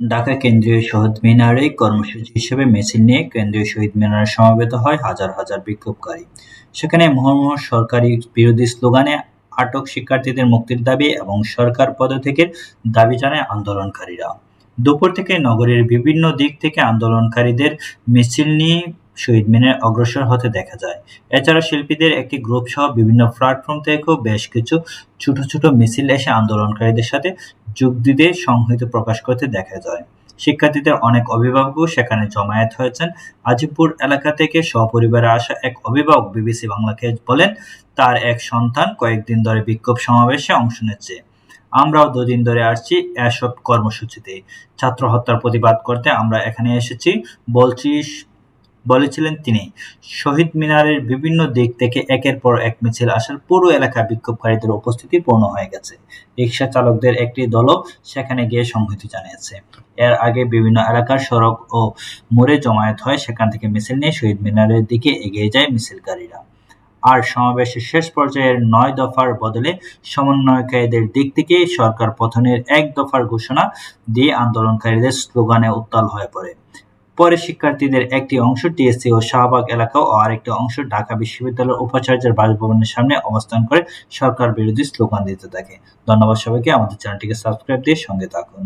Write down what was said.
ঢাকা কেন্দ্রীয় শহীদ মিনারে কর্মসূচি হিসেবে মিছিল নিয়ে কেন্দ্রীয় শহীদ মিনারে সমবেত হয় হাজার হাজার বিক্ষোভকারী। সেখানে মুহুর্মুহু সরকারি বিরোধী স্লোগানে আটক শিক্ষার্থীদের মুক্তির দাবি এবং সরকার পদত্যাগের দাবি জানায় আন্দোলনকারীরা। দুপুর থেকে নগরের বিভিন্ন দিক থেকে আন্দোলনকারীদের মিছিল নিয়ে শহীদ মিনারে অগ্রসর হতে দেখা যায়। এছাড়া শিল্পীদের একটি গ্রুপ সহ বিভিন্ন প্ল্যাটফর্ম থেকেও বেশ কিছু ছোট ছোট মিছিল এসে আন্দোলনকারীদের সাথে যোগ দিতে সংহতি প্রকাশ করতে দেখা যায়। শিক্ষার্থীদের অনেক অভিভাবকও সেখানে জমায়েত হয়েছেন। আজিমপুর এলাকা থেকে সপরিবারে আসা এক অভিভাবক বিবিসি বাংলাকে বলেন, তার এক সন্তান কয়েকদিন ধরে বিক্ষোভ সমাবেশে অংশ নিচ্ছে। আমরাও দুদিন ধরে আসছি এসব কর্মসূচিতে। ছাত্র হত্যার প্রতিবাদ করতে আমরা এখানে এসেছি। বলছি বলেছিলেন তিনি, শহীদ মিনারের বিভিন্ন দিক থেকে একের পর এক মিছিল আসার পুরো এলাকা বিক্ষোভকারীদের উপস্থিতি পূর্ণ হয়ে গেছে। রিক্সা চালকদের একটি দলও সেখানে গিয়ে সংহতি জানিয়েছে। এর আগে বিভিন্ন এলাকার সড়ক ও মোড়ে জমায়েত হয় সেখান থেকে মিছিল নিয়ে শহীদ মিনারের দিকে এগিয়ে যায় মিছিলকারীরা। আর সমাবেশের শেষ পর্যায়ের নয় দফার বদলে সমন্বয়কারীদের দিক থেকে সরকার পতনের এক দফার ঘোষণা দিয়ে আন্দোলনকারীদের স্লোগানে উত্তাল হয়ে পড়ে। পরে শিক্ষার্থীদের একটি অংশ টিএসসি ও শাহবাগ এলাকা ও আরেকটি অংশ ঢাকা বিশ্ববিদ্যালয়ের উপাচার্যের বাসভবনের সামনে অবস্থান করে সরকার বিরোধী স্লোগান দিতে থাকে। ধন্যবাদ সবাইকে। আমাদের চ্যানেলটিকে সাবস্ক্রাইব দিয়ে সঙ্গে থাকুন।